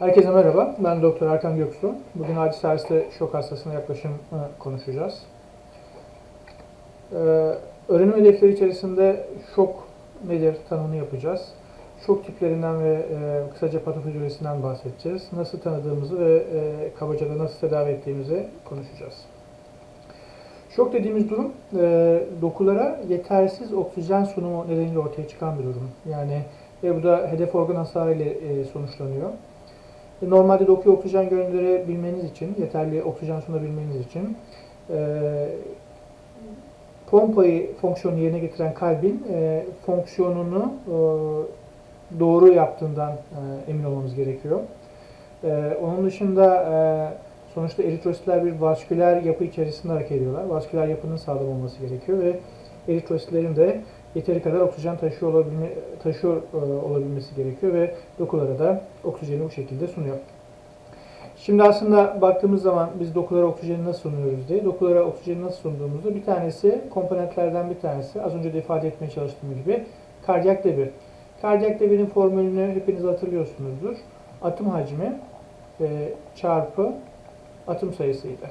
Herkese merhaba, ben Doktor Erkan Göksu. Bugün acil serviste şok hastasına yaklaşım konuşacağız. Ee, öğrenim hedefleri içerisinde şok nedir tanımını yapacağız. Şok tiplerinden ve e, kısaca patofijolojisinden bahsedeceğiz. Nasıl tanıdığımızı ve e, kabaca da nasıl tedavi ettiğimizi konuşacağız. Şok dediğimiz durum e, dokulara yetersiz oksijen sunumu nedeniyle ortaya çıkan bir durum. Yani ve bu da hedef organ hasarı ile e, sonuçlanıyor. E, Normalde dokuya oksijen gönderebilmeniz için, yeterli oksijen sunabilmeniz için e, pompayı fonksiyonu yerine getiren kalbin e, fonksiyonunu e, doğru yaptığından e, emin olmamız gerekiyor. E, onun dışında e, sonuçta eritrositler bir vasküler yapı içerisinde hareket ediyorlar. Vasküler yapının sağlam olması gerekiyor ve eritrositlerin de yeteri kadar oksijen taşıyor, olabilme, taşıyor e, olabilmesi gerekiyor ve dokulara da oksijeni bu şekilde sunuyor. Şimdi aslında baktığımız zaman biz dokulara oksijeni nasıl sunuyoruz diye. Dokulara oksijeni nasıl sunduğumuzda bir tanesi komponentlerden bir tanesi az önce de ifade etmeye çalıştığım gibi kardiyak debir. Kardiyak debirin formülünü hepiniz hatırlıyorsunuzdur. Atım hacmi e, çarpı atım sayısıydı.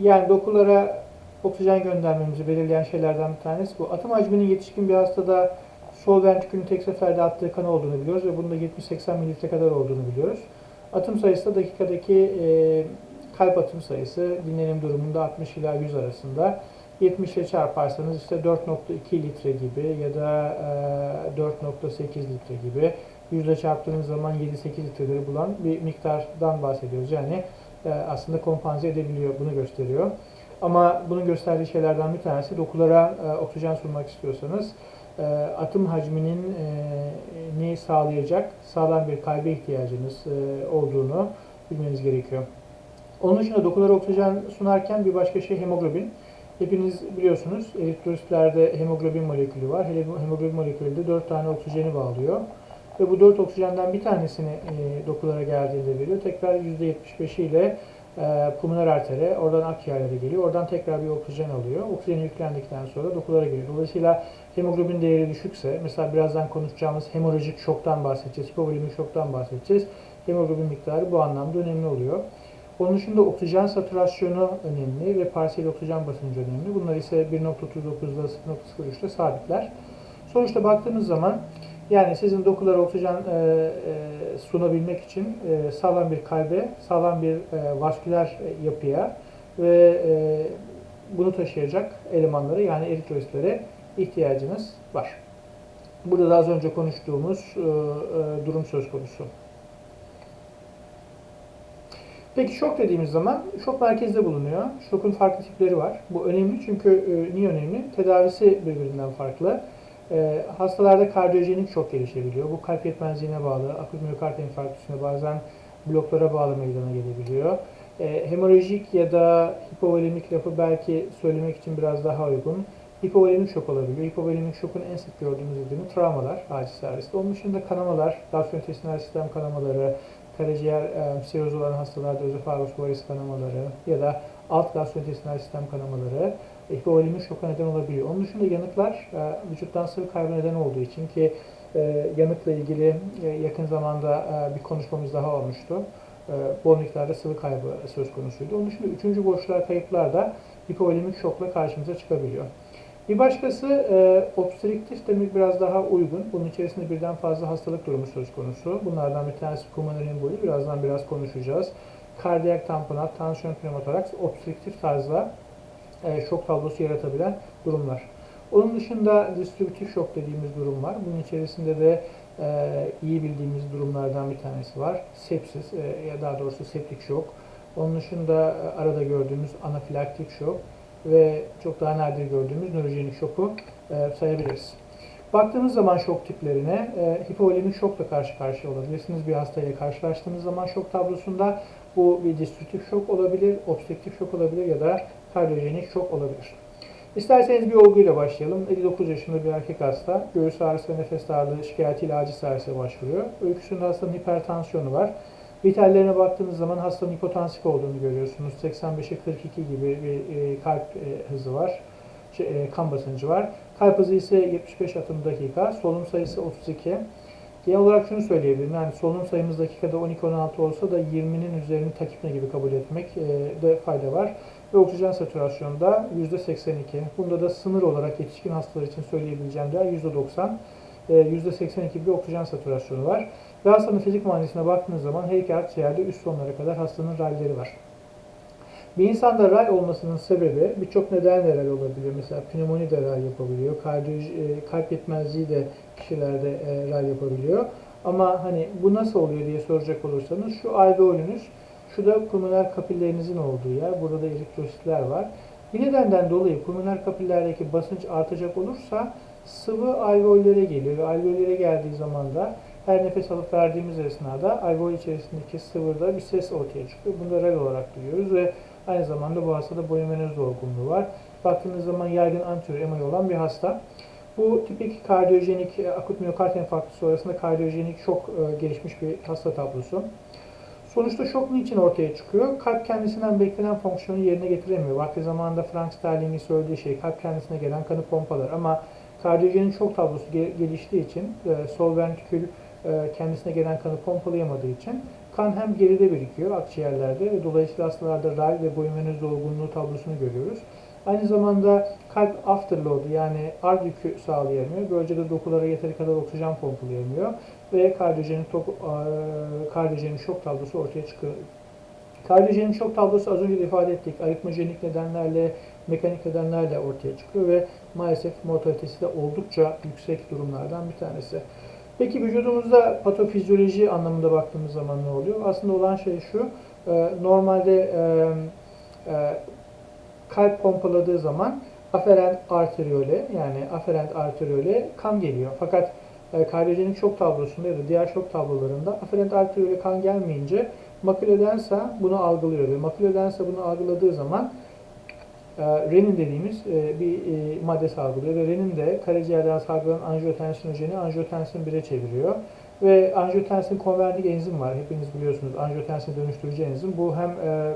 Yani dokulara oksijen göndermemizi belirleyen şeylerden bir tanesi bu. Atım hacminin yetişkin bir hastada sol ventrikülün tek seferde attığı kan olduğunu biliyoruz ve bunun da 70-80 mililitre kadar olduğunu biliyoruz. Atım sayısı da dakikadaki e, kalp atım sayısı dinlenim durumunda 60 ila 100 arasında. 70 ile çarparsanız işte 4.2 litre gibi ya da e, 4.8 litre gibi. Yüzle çarptığınız zaman 7-8 litreleri bulan bir miktardan bahsediyoruz. Yani e, aslında kompanse edebiliyor, bunu gösteriyor. Ama bunun gösterdiği şeylerden bir tanesi dokulara e, oksijen sunmak istiyorsanız e, atım hacminin e, ni sağlayacak sağlam bir kalbe ihtiyacınız e, olduğunu bilmeniz gerekiyor. Onun dışında dokulara oksijen sunarken bir başka şey hemoglobin. Hepiniz biliyorsunuz eritrositlerde hemoglobin molekülü var. Hemoglobin molekülü de 4 tane oksijeni bağlıyor. Ve bu 4 oksijenden bir tanesini e, dokulara geldiğinde veriyor. Tekrar %75'i ile e, pulmoner artere, oradan akciğerlere geliyor. Oradan tekrar bir oksijen alıyor. Oksijen yüklendikten sonra dokulara geliyor. Dolayısıyla hemoglobin değeri düşükse, mesela birazdan konuşacağımız hemorajik şoktan bahsedeceğiz, hipovolemik şoktan bahsedeceğiz. Hemoglobin miktarı bu anlamda önemli oluyor. Onun dışında oksijen satürasyonu önemli ve parsiyel oksijen basıncı önemli. Bunlar ise 1.39'da 0.03'te sabitler. Sonuçta baktığımız zaman yani sizin dokulara oksijen e, e, sunabilmek için e, sağlam bir kalbe, sağlam bir e, vasküler yapıya ve e, bunu taşıyacak elemanları yani eritrositlere ihtiyacınız var. Burada da az önce konuştuğumuz e, e, durum söz konusu. Peki şok dediğimiz zaman şok merkezde bulunuyor. Şokun farklı tipleri var. Bu önemli çünkü e, niye önemli? Tedavisi birbirinden farklı. E, hastalarda kardiyojenik şok gelişebiliyor. Bu kalp yetmezliğine bağlı, akut miyokard infarktüsüne bazen bloklara bağlı meydana gelebiliyor. E, hemorajik ya da hipovolemik lafı belki söylemek için biraz daha uygun. Hipovolemik şok olabiliyor. Hipovolemik şokun en sık gördüğümüz nedeni travmalar acil serviste. Onun dışında kanamalar, gastrointestinal sistem kanamaları, karaciğer e, siroz olan hastalarda özofagus varis kanamaları ya da alt gastrointestinal sistem kanamaları hipovolemik şoka neden olabiliyor. Onun dışında yanıklar e, vücuttan sıvı kaybı neden olduğu için ki e, yanıkla ilgili e, yakın zamanda e, bir konuşmamız daha olmuştu. E, bol miktarda sıvı kaybı söz konusuydu. Onun dışında üçüncü boşluğa kayıplar da hipovolemik şokla karşımıza çıkabiliyor. Bir başkası e, obstriktif demek biraz daha uygun. Bunun içerisinde birden fazla hastalık durumu söz konusu. Bunlardan bir tanesi pulmoner emboli. Birazdan biraz konuşacağız. Kardiyak tamponat, tansiyon pneumotoraks, obstriktif tarzda e, şok tablosu yaratabilen durumlar. Onun dışında distribütif şok dediğimiz durum var. Bunun içerisinde de e, iyi bildiğimiz durumlardan bir tanesi var. Sepsis e, ya daha doğrusu septik şok. Onun dışında e, arada gördüğümüz anafilaktik şok ve çok daha nadir gördüğümüz nörojenik şoku e, sayabiliriz. Baktığımız zaman şok tiplerine e, hipovolemik şokla karşı karşıya olabilirsiniz. Bir hastayla karşılaştığınız zaman şok tablosunda bu bir distrütif şok olabilir, obstrüktif şok olabilir ya da kardiyojenik şok olabilir. İsterseniz bir olguyla başlayalım. 59 yaşında bir erkek hasta. Göğüs ağrısı ve nefes darlığı şikayetiyle acil servise başvuruyor. Öyküsünde hastanın hipertansiyonu var. Vitallerine baktığınız zaman hastanın hipotansif olduğunu görüyorsunuz. 85'e 42 gibi bir e, kalp e, hızı var. Şey, e, kan basıncı var. Kalp hızı ise 75 atım dakika. Solunum sayısı 32. Genel olarak şunu söyleyebilirim. Yani solunum sayımız dakikada 12-16 olsa da 20'nin üzerini takipne gibi kabul etmek e, de fayda var. Ve oksijen satürasyonda %82. Bunda da sınır olarak yetişkin hastalar için söyleyebileceğim değer %90. E, %82 bir oksijen satürasyonu var. Ve hastanın fizik muayenesine baktığınız zaman her iki üst sonlara kadar hastanın ralleri var. Bir insanda ral olmasının sebebi birçok nedenle ral olabiliyor. Mesela pnömoni de ral yapabiliyor. Kardiyoloji, e, kalp yetmezliği de kişilerde e, ral yapabiliyor. Ama hani bu nasıl oluyor diye soracak olursanız şu alveolünüz, şu da pulmoner kapillerinizin olduğu yer. Burada da eritrositler var. Bir nedenden dolayı pulmoner kapillerdeki basınç artacak olursa sıvı alveollere geliyor ve alveollere geldiği zaman da her nefes alıp verdiğimiz esnada alveol içerisindeki sıvıda bir ses ortaya çıkıyor. Bunu da rel olarak duyuyoruz ve aynı zamanda bu hastada boyun venöz dolgunluğu var. Baktığınız zaman yaygın anterior MI olan bir hasta. Bu tipik kardiyojenik e, akut miyokard enfarktüsü sonrasında kardiyojenik şok e, gelişmiş bir hasta tablosu. Sonuçta şok niçin ortaya çıkıyor? Kalp kendisinden beklenen fonksiyonu yerine getiremiyor. Vakti zamanında Frank Sterling'in söylediği şey kalp kendisine gelen kanı pompalar ama kardiyojenik şok tablosu ge- geliştiği için e, sol ventrikül kendisine gelen kanı pompalayamadığı için kan hem geride birikiyor akciğerlerde ve dolayısıyla hastalarda ral ve boyun venöz dolgunluğu tablosunu görüyoruz. Aynı zamanda kalp afterload yani ard yükü sağlayamıyor. Böylece de dokulara yeteri kadar oksijen pompalayamıyor ve kardiyojenik, tok- eee, kardiyojenik şok tablosu ortaya çıkıyor. Kardiyojenik şok tablosu az önce de ifade ettik. Aritmojenik nedenlerle, mekanik nedenlerle ortaya çıkıyor ve maalesef mortalitesi de oldukça yüksek durumlardan bir tanesi. Peki vücudumuzda patofizyoloji anlamında baktığımız zaman ne oluyor? Aslında olan şey şu, e, normalde e, e, kalp pompaladığı zaman aferent arteriole yani aferent arteriole kan geliyor. Fakat e, kardiyojenik şok tablosunda ya da diğer şok tablolarında aferent arteriole kan gelmeyince maküledensa bunu algılıyor ve maküledensa bunu algıladığı zaman renin dediğimiz e, bir e, madde salgılıyor ve renin de karaciğerden salgılanan anjiyotensinojeni anjiyotensin 1'e çeviriyor. Ve anjiyotensin konvertik enzim var. Hepiniz biliyorsunuz anjiyotensin dönüştürücü enzim. Bu hem e,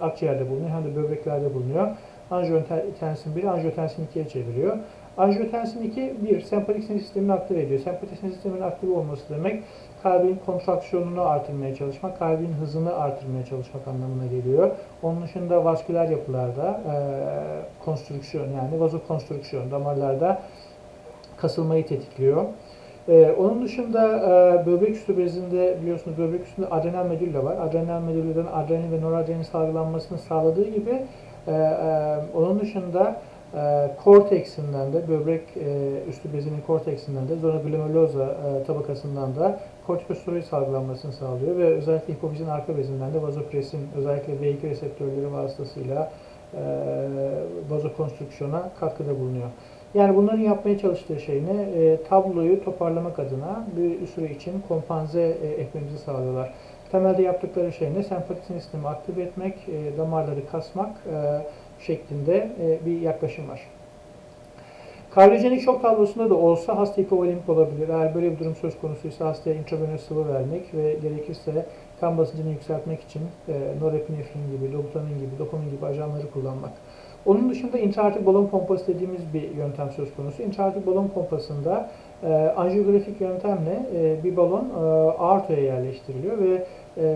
akciğerde bulunuyor hem de böbreklerde bulunuyor. Anjiyotensin 1'i anjiyotensin 2'ye çeviriyor. Anjiyotensin 2 bir sempatik sinir sistemini aktive ediyor. Sempatik sinir sisteminin aktive olması demek kalbin kontraksiyonunu artırmaya çalışmak, kalbin hızını artırmaya çalışmak anlamına geliyor. Onun dışında vasküler yapılarda e, konstrüksiyon yani vazokonstrüksiyon damarlarda kasılmayı tetikliyor. Ee, onun dışında e, böbrek üstü bezinde biliyorsunuz böbrek üstünde adrenal medülle var. Adrenal medülleden adrenalin ve noradrenalin salgılanmasını sağladığı gibi e, e, onun dışında e, korteksinden de böbrek e, üstü bezinin korteksinden de zona glomerulosa e, tabakasından da kortikosteroid salgılanmasını sağlıyor ve özellikle hipofizin arka bezinden de vazopresin özellikle V2 reseptörleri vasıtasıyla e, vazokonstrüksiyona katkıda bulunuyor. Yani bunların yapmaya çalıştığı şey ne? E, tabloyu toparlamak adına bir süre için kompanze e, etmemizi sağlıyorlar. Temelde yaptıkları şey ne? Sempatik sinir sistemi aktive etmek, e, damarları kasmak e, şeklinde e, bir yaklaşım var. Kardiyojenik şok tablosunda da olsa hasta hipovolemik olabilir. Eğer böyle bir durum söz konusuysa hastaya intravenöz sıvı vermek ve gerekirse kan basıncını yükseltmek için e, norepinefrin gibi, lobutamin gibi, dopamin gibi ajanları kullanmak. Onun dışında intraartik balon pompası dediğimiz bir yöntem söz konusu. İntraartik balon pompasında e, anjiyografik yöntemle e, bir balon e, aortaya yerleştiriliyor ve e,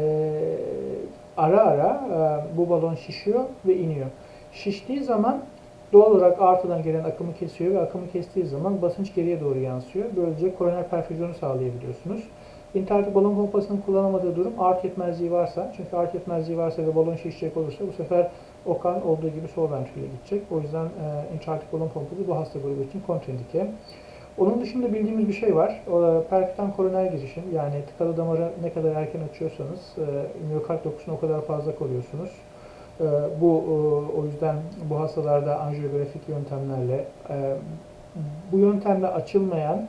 ara ara e, bu balon şişiyor ve iniyor. Şiştiği zaman doğal olarak aortadan gelen akımı kesiyor ve akımı kestiği zaman basınç geriye doğru yansıyor. Böylece koroner perfüzyonu sağlayabiliyorsunuz. İnternet balon pompasının kullanamadığı durum aort yetmezliği varsa, çünkü aort yetmezliği varsa ve balon şişecek olursa bu sefer o kan olduğu gibi sol ventriküle gidecek. O yüzden e, intraartik balon pompası bu hasta grubu için kontraindike. Onun dışında bildiğimiz bir şey var. O, perkütan koroner girişim yani tıkalı damarı ne kadar erken açıyorsanız e, miyokard dokusunu o kadar fazla koruyorsunuz. E, bu e, o yüzden bu hastalarda anjiyografik yöntemlerle e, bu yöntemle açılmayan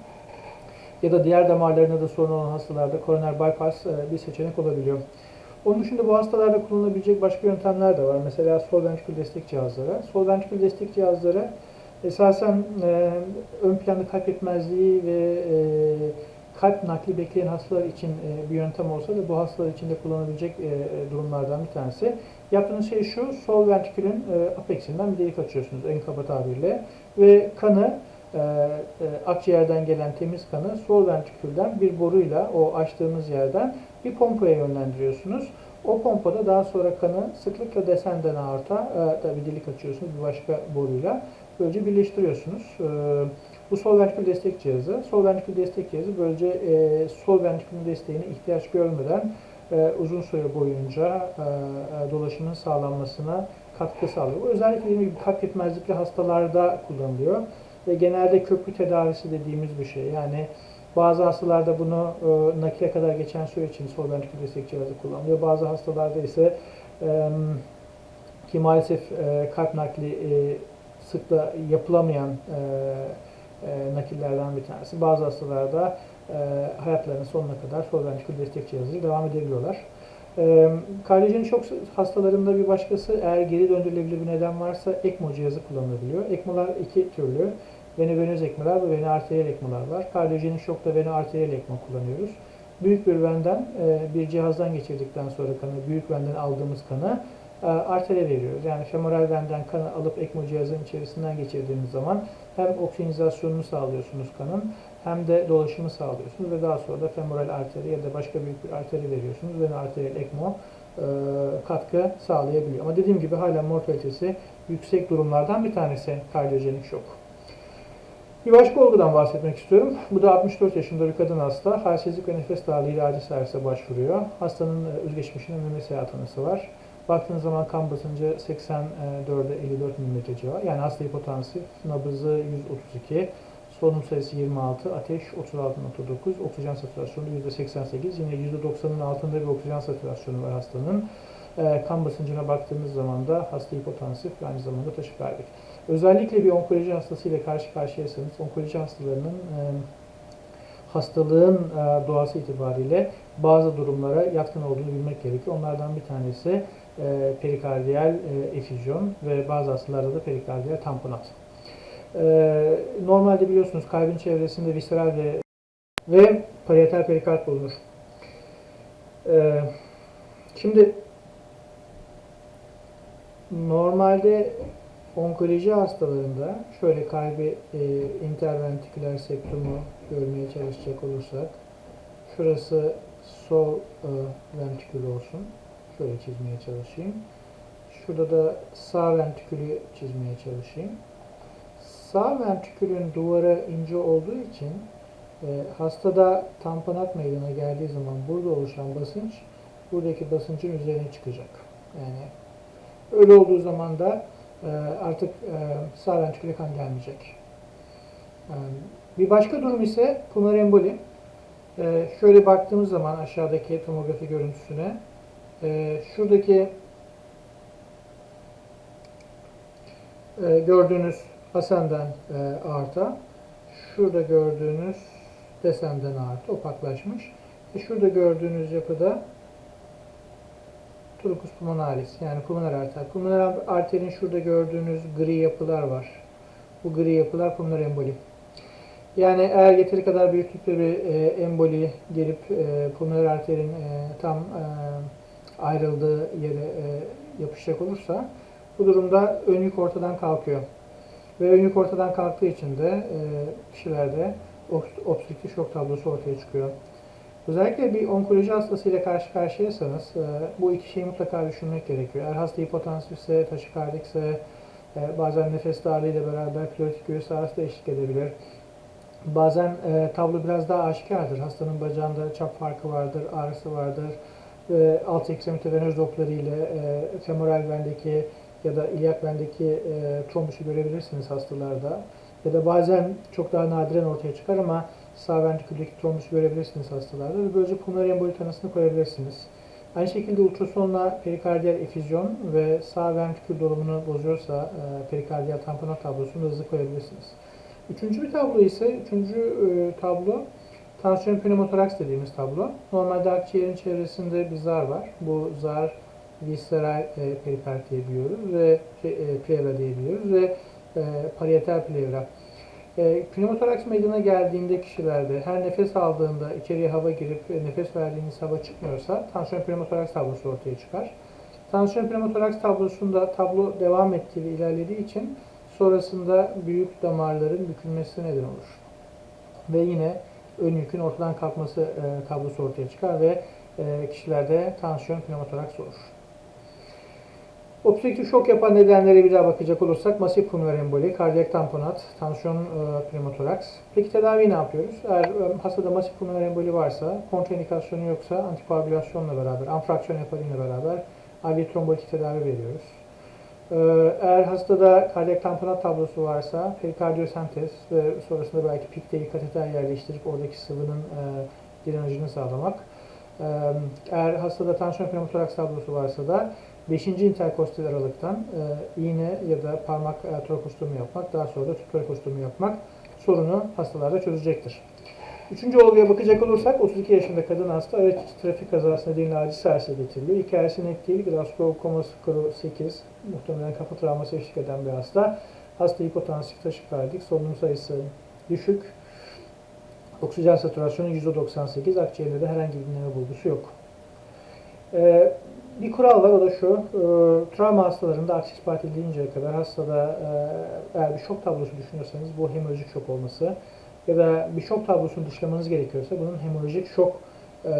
ya da diğer damarlarında da sorun olan hastalarda koroner bypass e, bir seçenek olabiliyor. Onun dışında bu hastalarda kullanılabilecek başka yöntemler de var. Mesela sol ventrikül destek cihazları. Sol ventrikül destek cihazları esasen ön planda kalp yetmezliği ve kalp nakli bekleyen hastalar için e, bir yöntem olsa da bu hastalar için de kullanabilecek e, durumlardan bir tanesi. Yaptığınız şey şu, sol ventrikülün e, apeksinden bir delik açıyorsunuz en kaba tabirle ve kanı e, e, akciğerden gelen temiz kanı sol ventrikülden bir boruyla o açtığımız yerden bir pompaya yönlendiriyorsunuz. O pompada daha sonra kanı sıklıkla desenden aorta, e, tabii delik açıyorsunuz bir başka boruyla. Böylece birleştiriyorsunuz. E, bu sol ventrikül destek cihazı. Sol ventrikül destek cihazı böylece e, sol ventrikülün desteğine ihtiyaç görmeden e, uzun süre boyunca e, e, dolaşımın sağlanmasına katkı sağlıyor. Bu özellikle dediğim gibi kalp yetmezlikli hastalarda kullanılıyor ve genelde köprü tedavisi dediğimiz bir şey. Yani bazı hastalarda bunu e, nakile kadar geçen süre için sol ventrikül destek cihazı kullanılıyor. Bazı hastalarda ise e, ki maalesef e, kalp nakli e, sıkla yapılamayan e, e, nakillerden bir tanesi. Bazı hastalarda e, hayatlarının sonuna kadar sol ventrikül destek cihazıyla devam edebiliyorlar. E, kardiyoloji şok hastalarında bir başkası eğer geri döndürülebilir bir neden varsa ECMO cihazı kullanılabiliyor. ECMO'lar iki türlü. Veni-venöz ekmolar ve veni arteriyel ekmolar var. Kardiyojenik şokta veni arteriyel ekmo kullanıyoruz. Büyük bir venden e, bir cihazdan geçirdikten sonra kanı, büyük venden aldığımız kanı e, artere veriyoruz. Yani femoral venden kanı alıp ekmo cihazının içerisinden geçirdiğimiz zaman hem oksijenizasyonunu sağlıyorsunuz kanın hem de dolaşımı sağlıyorsunuz ve daha sonra da femoral arteri ya da başka büyük bir arteri veriyorsunuz. Veni arteriyel ekmo e, katkı sağlayabiliyor. Ama dediğim gibi hala mortalitesi yüksek durumlardan bir tanesi kardiyojenik şok. Bir başka olgudan bahsetmek istiyorum. Bu da 64 yaşında bir kadın hasta. Halsizlik ve nefes darlığı ilacı servise başvuruyor. Hastanın e, özgeçmişinde meme seyahat anısı var. Baktığınız zaman kan basıncı 84'e 54 mm civarı. Yani hasta hipotansif, nabızı 132, solunum sayısı 26, ateş 36.9, oksijen satürasyonu %88. Yine %90'ın altında bir oksijen satürasyonu var hastanın. E, kan basıncına baktığımız zaman da hasta hipotansif ve aynı zamanda taşikardik. Özellikle bir onkoloji hastasıyla karşı karşıyaysanız onkoloji hastalarının e, hastalığın e, doğası itibariyle bazı durumlara yatkın olduğunu bilmek gerekiyor. Onlardan bir tanesi e, perikardiyal e, efüzyon ve bazı hastalarda da perikardiyal tamponat. Normalde biliyorsunuz kalbin çevresinde visceral ve ve parietal perikard bulunur. Şimdi normalde onkoloji hastalarında şöyle kalbi e, interventriküler septumu görmeye çalışacak olursak şurası sol e, ventrikül olsun. Şöyle çizmeye çalışayım. Şurada da sağ ventrikülü çizmeye çalışayım. Sağ ventrikülün duvarı ince olduğu için e, hastada tamponat meydana geldiği zaman burada oluşan basınç buradaki basıncın üzerine çıkacak. Yani öyle olduğu zaman da e, artık e, sağ ventriküle kan gelmeyecek. E, bir başka durum ise pulmoner emboli. E, şöyle baktığımız zaman aşağıdaki tomografi görüntüsüne e, şuradaki e, gördüğünüz asenden e, arta, şurada gördüğünüz desenden arta opaklaşmış. E, şurada gördüğünüz yapıda truncus pulmonalis yani pulmoner arter. Pulmoner arterin şurada gördüğünüz gri yapılar var. Bu gri yapılar pulmoner emboli. Yani eğer yeteri kadar büyüklükte bir e, emboli gelip e, pulmoner arterin e, tam e, ayrıldığı yere e, yapışacak olursa bu durumda ön yük ortadan kalkıyor. Ve ön yük ortadan kalktığı için de e, kişilerde obstrüktif şok tablosu ortaya çıkıyor. Özellikle bir onkoloji hastasıyla karşı karşıyaysanız e, bu iki şeyi mutlaka düşünmek gerekiyor. Eğer hasta hipotansifse, taşikardikse, e, bazen nefes darlığıyla beraber pleurotik göğüs ağrısı da eşlik edebilir. Bazen e, tablo biraz daha aşikardır. Hastanın bacağında çap farkı vardır, ağrısı vardır. E, alt ekstremite venöz dopları ile e, femoral vendeki ya da ilyak vendeki e, trombusu görebilirsiniz hastalarda. Ya da bazen çok daha nadiren ortaya çıkar ama sağ ventriküldeki trombusu görebilirsiniz hastalarda ve böylece pulmoner emboli tanısını koyabilirsiniz. Aynı şekilde ultrasonla perikardiyal efüzyon ve sağ ventrikül dolumunu bozuyorsa e, perikardiyal tamponat tablosunu hızlı koyabilirsiniz. Üçüncü bir tablo ise, üçüncü e, tablo tansiyon pneumotoraks dediğimiz tablo. Normalde akciğerin çevresinde bir zar var. Bu zar visceral e, perikard diyebiliyoruz ve e, pleura diyebiliyoruz ve e, parietal pleura. E, pneumotoraks meydana geldiğinde kişilerde her nefes aldığında içeriye hava girip e, nefes verdiğiniz hava çıkmıyorsa tansiyon pneumotoraks tablosu ortaya çıkar. Tansiyon pneumotoraks tablosunda tablo devam ettiği ve ilerlediği için sonrasında büyük damarların bükülmesine neden olur. Ve yine ön yükün ortadan kalkması e, tablosu ortaya çıkar ve e, kişilerde tansiyon pneumotoraks olur. Obstrüktif şok yapan nedenlere bir daha bakacak olursak masif pulmoner emboli, kardiyak tamponat, tansiyon e, pneumotoraks. Peki tedavi ne yapıyoruz? Eğer e, hastada masif pulmoner emboli varsa, kontraindikasyonu yoksa antikoagülasyonla beraber, anfraksiyon heparinle beraber IV trombolitik tedavi veriyoruz. E, Eğer hastada kardiyak tamponat tablosu varsa perikardiyosentez ve sonrasında belki pikteyi kateter yerleştirip oradaki sıvının e, drenajını sağlamak. E, Eğer hastada tansiyon pneumotoraks tablosu varsa da 5. interkostal aralıktan e, iğne ya da parmak e, trokostomi yapmak, daha sonra da tüp trokostomi yapmak sorunu hastalarda çözecektir. Üçüncü olguya bakacak olursak 32 yaşında kadın hasta araç trafik kazası nedeniyle acil servise getiriliyor. Hikayesi net değil. Glasgow koma skoru 8. Muhtemelen kafa travması eşlik eden bir hasta. Hasta hipotansif taşikardik. Solunum sayısı düşük. Oksijen satürasyonu %98. Akciğerde de herhangi bir dinleme bulgusu yok. Ee, bir kural var o da şu. E, travma hastalarında aksis parti edinceye kadar hastada e, eğer bir şok tablosu düşünüyorsanız bu hemorajik şok olması ya da bir şok tablosunu dışlamanız gerekiyorsa bunun hemorajik şok e,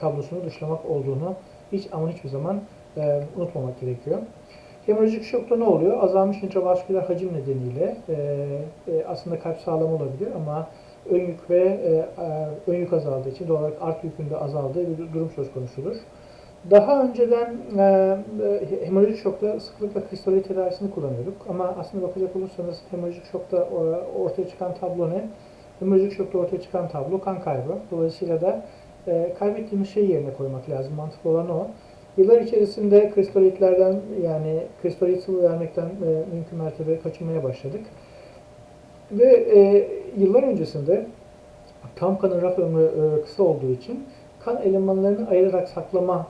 tablosunu dışlamak olduğunu hiç ama hiçbir zaman e, unutmamak gerekiyor. Hemorajik şokta ne oluyor? Azalmış intravasküler hacim nedeniyle e, e, aslında kalp sağlam olabilir ama ön yük ve e, ön yük azaldığı için doğal olarak art yükün de azaldığı bir durum söz konusudur. Daha önceden e, e, hemorajik şokta sıklıkla kristolit tedavisini kullanıyorduk. Ama aslında bakacak olursanız hemorajik şokta e, ortaya çıkan tablo ne? Hemorajik şokta ortaya çıkan tablo kan kaybı. Dolayısıyla da e, kaybettiğimiz şeyi yerine koymak lazım. Mantıklı olan o. Yıllar içerisinde kristolitlerden yani kristolit sıvı vermekten e, mümkün mertebe kaçınmaya başladık. Ve e, yıllar öncesinde tam kanın raf ömrü e, kısa olduğu için kan elemanlarını ayırarak saklamayı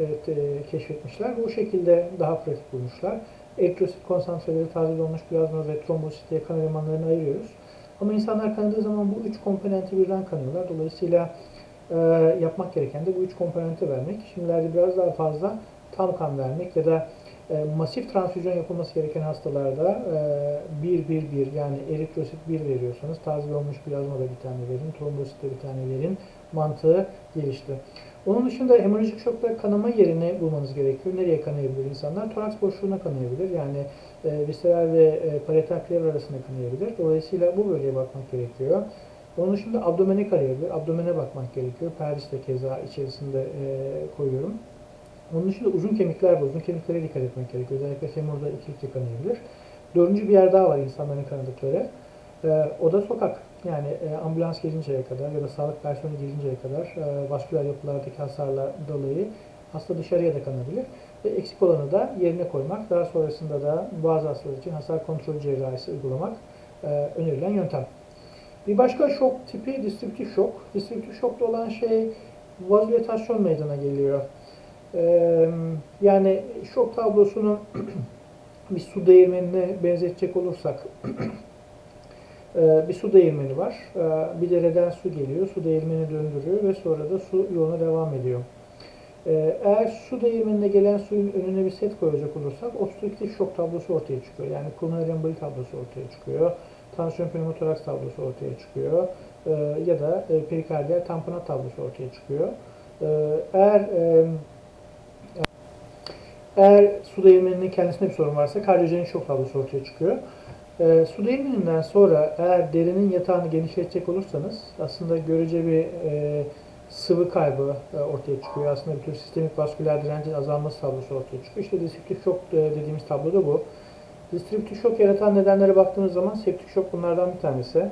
evet, e, keşfetmişler. Bu şekilde daha pratik bulmuşlar. Eritrosit konsantreleri, taze olmuş plazma ve trombositeye kan elemanlarını ayırıyoruz. Ama insanlar kanadığı zaman bu üç komponenti birden kanıyorlar. Dolayısıyla e, yapmak gereken de bu üç komponenti vermek. Şimdilerde biraz daha fazla tam kan vermek ya da e, masif transfüzyon yapılması gereken hastalarda 1-1-1 yani eritrosit 1 veriyorsanız taze olmuş plazma da bir tane verin, trombosit de bir tane verin mantığı gelişti. Onun dışında hemorajik şokta kanama yerini bulmanız gerekiyor. Nereye kanayabilir insanlar? Toraks boşluğuna kanayabilir. Yani e, visceral ve e, parietal pleura arasında kanayabilir. Dolayısıyla bu bölgeye bakmak gerekiyor. Onun dışında abdomene kanayabilir. Abdomene bakmak gerekiyor. Pelvis de keza içerisinde e, koyuyorum. Onun dışında uzun kemikler var. Uzun kemiklere dikkat etmek gerekiyor. Özellikle femurda ikilikle kanayabilir. Dördüncü bir yer daha var insanların kanadıkları. E, o da sokak. Yani e, ambulans gelinceye kadar ya da sağlık personeli gelinceye kadar e, vasküler yapılardaki hasarla dolayı hasta dışarıya da kanabilir. Ve eksik olanı da yerine koymak. Daha sonrasında da bazı hastalar için hasar kontrol cerrahisi uygulamak e, önerilen yöntem. Bir başka şok tipi distribütif şok. Distribütif şokta olan şey vazoletasyon meydana geliyor. Ee, yani şok tablosunu bir su değirmenine benzetecek olursak Ee, bir su değirmeni var. Ee, bir dereden su geliyor, su değirmeni döndürüyor ve sonra da su yoluna devam ediyor. Ee, eğer su değirmenine gelen suyun önüne bir set koyacak olursak obstrüktif şok tablosu ortaya çıkıyor. Yani pulmoner emboli tablosu ortaya çıkıyor. Tansiyon pneumotoraks tablosu ortaya çıkıyor. Ya da e, perikardiyal tamponat tablosu ortaya çıkıyor. Eğer e, eğer su değirmeninin kendisinde bir sorun varsa kardiyojenik şok tablosu ortaya çıkıyor. E, su değirmeninden sonra eğer derinin yatağını genişletecek olursanız aslında görece bir e, sıvı kaybı e, ortaya çıkıyor. Aslında bir tür sistemik vasküler direncin azalması tablosu ortaya çıkıyor. İşte distriptif şok e, dediğimiz tablo da bu. Distriptif şok yaratan nedenlere baktığımız zaman septik şok bunlardan bir tanesi.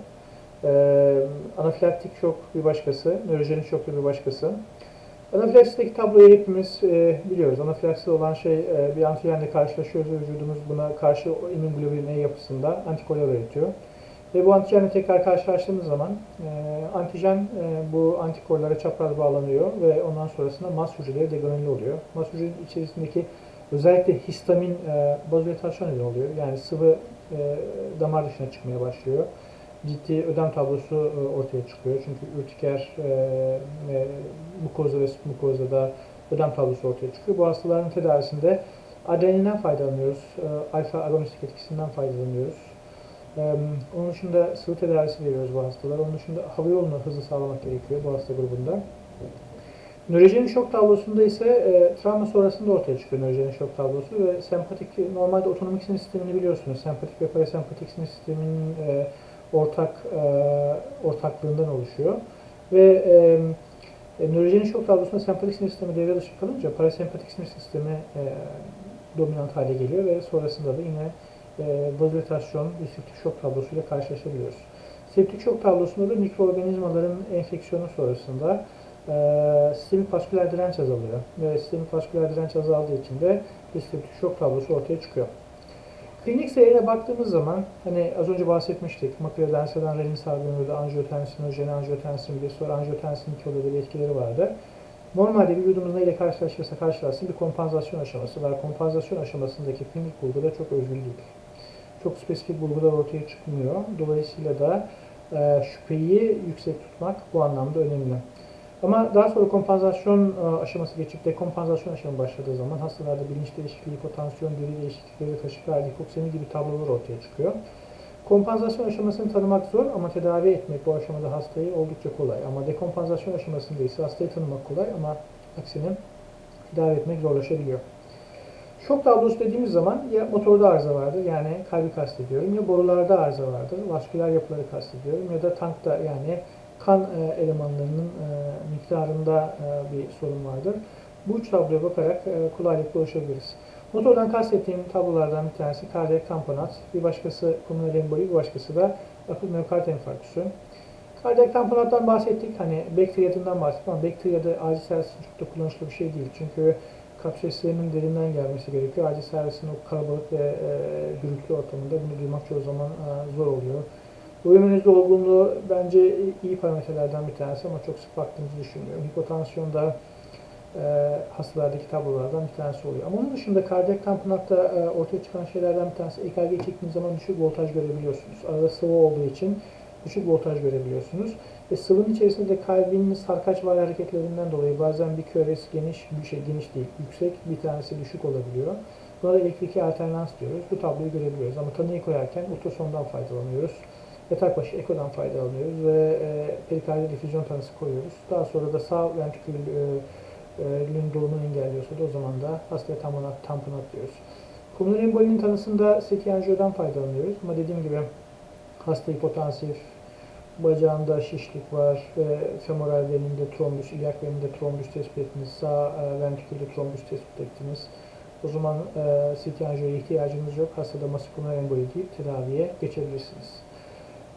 E, anafilaktik şok bir başkası, nörojenik şok bir başkası. Anafilaksisteki tabloyu hepimiz e, biliyoruz. Anafilakside olan şey e, bir antijenle karşılaşıyoruz ve vücudumuz buna karşı immunoglobulin E yapısında antikorlar üretiyor. Ve bu antijenle tekrar karşılaştığımız zaman e, antijen e, bu antikorlara çapraz bağlanıyor ve ondan sonrasında mast hücreleri degranüle oluyor. Mast hücrenin içerisindeki özellikle histamin e, bozületasyon neden oluyor. Yani sıvı e, damar dışına çıkmaya başlıyor ciddi ödem tablosu e, ortaya çıkıyor. Çünkü ürtiker e, mukoza ve mukozada ödem tablosu ortaya çıkıyor. Bu hastaların tedavisinde Adrenalinden faydalanıyoruz. E, alfa agonistik etkisinden faydalanıyoruz. Onun dışında sıvı tedavisi veriyoruz bu hastalara. Onun dışında hava yolunu hızlı sağlamak gerekiyor bu hasta grubunda. Nörojenik şok tablosunda ise e, travma sonrasında ortaya çıkıyor nörojenik şok tablosu ve sempatik, normalde otonomik sinir sistemini biliyorsunuz. Sempatik ve parasempatik sinir sisteminin e, ortak e, ortaklığından oluşuyor. Ve e, nörojenik şok tablosunda sempatik sinir sistemi devre dışı kalınca parasempatik sinir sistemi e, dominant hale geliyor ve sonrasında da yine e, vazolitasyon ve septik şok tablosuyla karşılaşabiliyoruz. Septik şok tablosunda da mikroorganizmaların enfeksiyonu sonrasında e, sistemik vasküler direnç azalıyor. Ve sistemik vasküler direnç azaldığı için de bir septik şok tablosu ortaya çıkıyor. Klinik seyrine baktığımız zaman hani az önce bahsetmiştik. Makrodensadan renin salgınlığı, anjiyotensin, anjiyotensin bir sonra anjiyotensin 2 bir etkileri vardı. Normalde vücudumuz neyle karşılaşırsa karşılaşsın bir kompansasyon aşaması var. Kompansasyon aşamasındaki klinik bulgu da çok özgül değil. Çok spesifik bulgular ortaya çıkmıyor. Dolayısıyla da e, şüpheyi yüksek tutmak bu anlamda önemli. Ama daha sonra kompansasyon e, aşaması geçip dekompansasyon aşaması başladığı zaman hastalarda bilinç değişikliği, hipotansiyon, deri değişiklikleri, taşikardi, hipoksemi gibi tablolar ortaya çıkıyor. Kompansasyon aşamasını tanımak zor ama tedavi etmek bu aşamada hastayı oldukça kolay. Ama dekompansasyon aşamasında ise hastayı tanımak kolay ama aksine tedavi etmek zorlaşabiliyor. Şok tablosu dediğimiz zaman ya motorda arıza vardır yani kalbi kastediyorum ya borularda arıza vardır, vasküler yapıları kastediyorum ya da tankta yani kan e, elemanlarının e, miktarında e, bir sorun vardır. Bu üç tabloya bakarak kolaylıkla ulaşabiliriz. Motordan kastettiğim tablolardan bir tanesi kardiyak tamponat, bir başkası pulmoner emboli, bir başkası da akut miyokard enfarktüsü. Kardiyak tamponattan bahsettik, hani Bactriad'ından bahsettik ama Bactriad'ı acil servis çok da kullanışlı bir şey değil. Çünkü kapseslerinin derinden gelmesi gerekiyor. Acil servisin o kalabalık ve e, gürültülü ortamında bunu duymak çoğu zaman e, zor oluyor. Uyumunuz olgunluğu bence iyi parametrelerden bir tanesi ama çok sık baktığımızı düşünmüyorum. Hipotansiyon da e, hastalardaki tablolardan bir tanesi oluyor. Ama onun dışında kardiyak tamponakta e, ortaya çıkan şeylerden bir tanesi EKG çektiğiniz zaman düşük voltaj görebiliyorsunuz. Arada sıvı olduğu için düşük voltaj görebiliyorsunuz. Ve sıvının içerisinde de kalbin sarkaç var hareketlerinden dolayı bazen bir küres geniş, bir şey geniş değil, yüksek, bir tanesi düşük olabiliyor. Buna da elektrikli alternans diyoruz. Bu tabloyu görebiliyoruz. Ama tanıyı koyarken ultrasondan faydalanıyoruz yatak başı ekodan faydalanıyoruz ve e, perikardiyal difüzyon tanısı koyuyoruz. Daha sonra da sağ ventrikülün e, e, dolumunu engelliyorsa da o zaman da hastaya tamponat, tamponat diyoruz. Pulmoner embolinin tanısında CT faydalanıyoruz ama dediğim gibi hasta hipotansif, bacağında şişlik var ve femoral veninde trombüs, ilyak veninde trombüs tespit ettiniz, sağ e, ventrikülde trombüs tespit ettiniz. O zaman e, CT anjiyoya ihtiyacınız yok. Hastada masif pulmoner emboli deyip tedaviye geçebilirsiniz.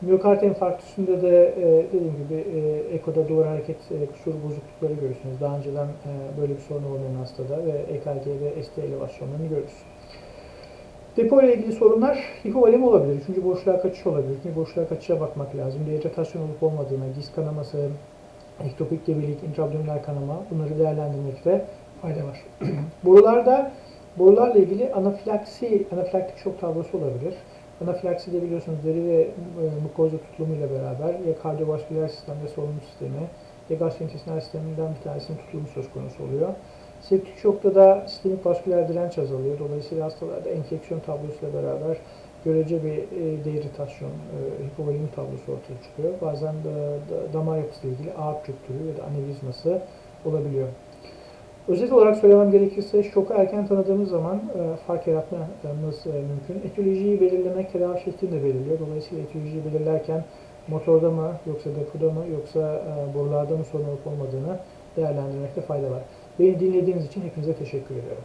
Miyokard enfarktüsünde de e, dediğim gibi e, ekoda duvar hareket e, kusur bozuklukları görürsünüz. Daha önceden e, böyle bir sorun olmayan hastada ve EKG'de ST elevasyonlarını görürüz. Depo ile ilgili sorunlar hipovolemi olabilir. Çünkü boşluğa kaçış olabilir. Çünkü boşluğa kaçışa bakmak lazım. Dehidratasyon olup olmadığına, diz kanaması, ektopik gebelik, intraabdominal kanama bunları değerlendirmekte fayda var. Borularda borularla ilgili anafilaksi, anafilaktik şok tablosu olabilir. Anafilaksi de biliyorsunuz deri ve e, mukoza tutulumuyla beraber ya kardiyovasküler sistem ve solunum sistemi ya gastrointestinal sisteminden bir tanesinin tutulumu söz konusu oluyor. Septik şokta da sistemik vasküler direnç azalıyor. Dolayısıyla hastalarda enfeksiyon tablosuyla beraber görece bir e, deiritasyon, e, hipovolemi tablosu ortaya çıkıyor. Bazen de, de damar yapısıyla ilgili ağır çöktürü ya da anevrizması olabiliyor. Özet olarak söylemem gerekirse şoku erken tanıdığımız zaman e, fark yaratmamız e, mümkün. Etiyolojiyi belirlemek tedavi şeklini de belirliyor. Dolayısıyla etiyolojiyi belirlerken motorda mı yoksa depoda mı yoksa e, borularda mı sorun olup olmadığını değerlendirmekte fayda var. Beni dinlediğiniz için hepinize teşekkür ediyorum.